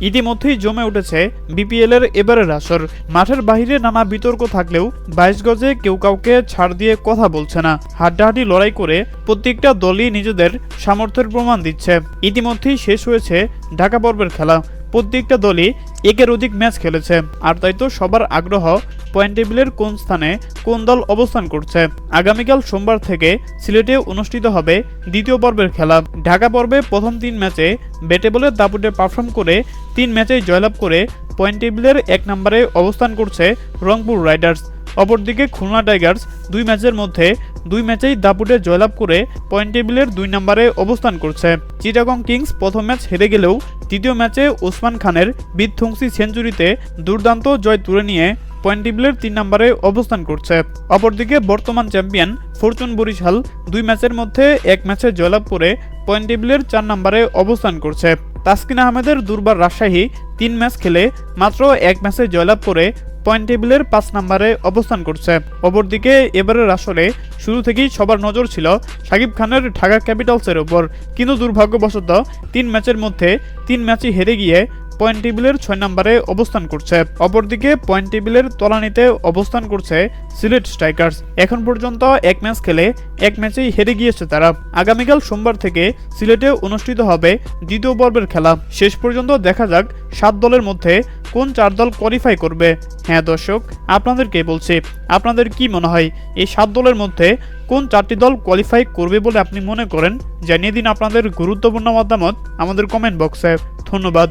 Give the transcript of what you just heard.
ইতিমধ্যেই জমে উঠেছে বিপিএল এর এবারের আসর। মাঠের বাহিরে নানা বিতর্ক থাকলেও বাইশ গজে কেউ কাউকে ছাড় দিয়ে কথা বলছে না। হাড্ডাহাড্ডি লড়াই করে প্রত্যেকটা দলই নিজেদের সামর্থ্যের প্রমাণ দিচ্ছে। ইতিমধ্যেই শেষ হয়েছে ঢাকা পর্বের খেলা। প্রত্যেকটা দলই একের অধিক ম্যাচ খেলেছে। আর তাই তো সবার আগ্রহ পয়েন্ট টেবিলের কোন স্থানে কোন দল অবস্থান করছে। আগামীকাল সোমবার থেকে সিলেটে অনুষ্ঠিত হবে দ্বিতীয় পর্বের খেলা। ঢাকা পর্বে প্রথম তিন ম্যাচে ব্যাটে বলে দাপুটে পারফর্ম করে তিন ম্যাচে জয়লাভ করে পয়েন্ট টেবিলের এক নম্বরে অবস্থান করছে রংপুর রাইডার্স। অপরদিকে খুলনা টাইগার্স দুই ম্যাচের মধ্যে দুই ম্যাচেই দাপুটে জয়লাভ করে পয়েন্ট টেবিলের দুই নম্বরে অবস্থান করছে। চিটাগং কিংস প্রথম ম্যাচ হেরে গেলেও তৃতীয় ম্যাচে ওসমান খানের বিধ্বংসী সেঞ্চুরিতে দুর্দান্ত জয় তুলে নিয়ে পয়েন্ট টেবিলের তিন নম্বরে অবস্থান করছে। অপরদিকে বর্তমান চ্যাম্পিয়ন ফরচুন বরিশাল দুই ম্যাচের মধ্যে এক ম্যাচে জয়লাভ করে পয়েন্ট টেবিলের চার নম্বরে অবস্থান করছে। তাসকিন আহমেদের দুর্বার রাজশাহী তিন ম্যাচ খেলে মাত্র এক ম্যাচে জয়লাভ করে পয়েন্ট টেবিলের পাঁচ নম্বরে অবস্থান করছে। অপরদিকে এবারের আসলে শুরু থেকেই সবার নজর ছিল সাকিব খানের ঢাকা ক্যাপিটালসের ওপর। কিন্তু দুর্ভাগ্যবশত তিন ম্যাচের মধ্যে তিন ম্যাচই হেরে গিয়ে পয়েন্ট টেবিলের ছয় নম্বরে অবস্থান করছে। অপরদিকে পয়েন্ট টেবিলের তলানিতে অবস্থান করছে সিলেট স্ট্রাইকার্স। এখন পর্যন্ত এক ম্যাচ খেলে এক ম্যাচেই হেরে গিয়েছে তারা। আগামীকাল সোমবার থেকে সিলেটে অনুষ্ঠিত হবে দ্বিতীয় পর্বের খেলা। শেষ পর্যন্ত দেখা যাক সাত দলের মধ্যে কোন চার দল কোয়ালিফাই করবে। হ্যাঁ দর্শক, আপনাদেরকে বলছি, আপনাদের কি মনে হয়, এই সাত দলের মধ্যে কোন চারটি দল কোয়ালিফাই করবে বলে আপনি মনে করেন? জানিয়ে দিন আপনাদের গুরুত্বপূর্ণ মতামত আমাদের কমেন্ট বক্সে ধন্যবাদ।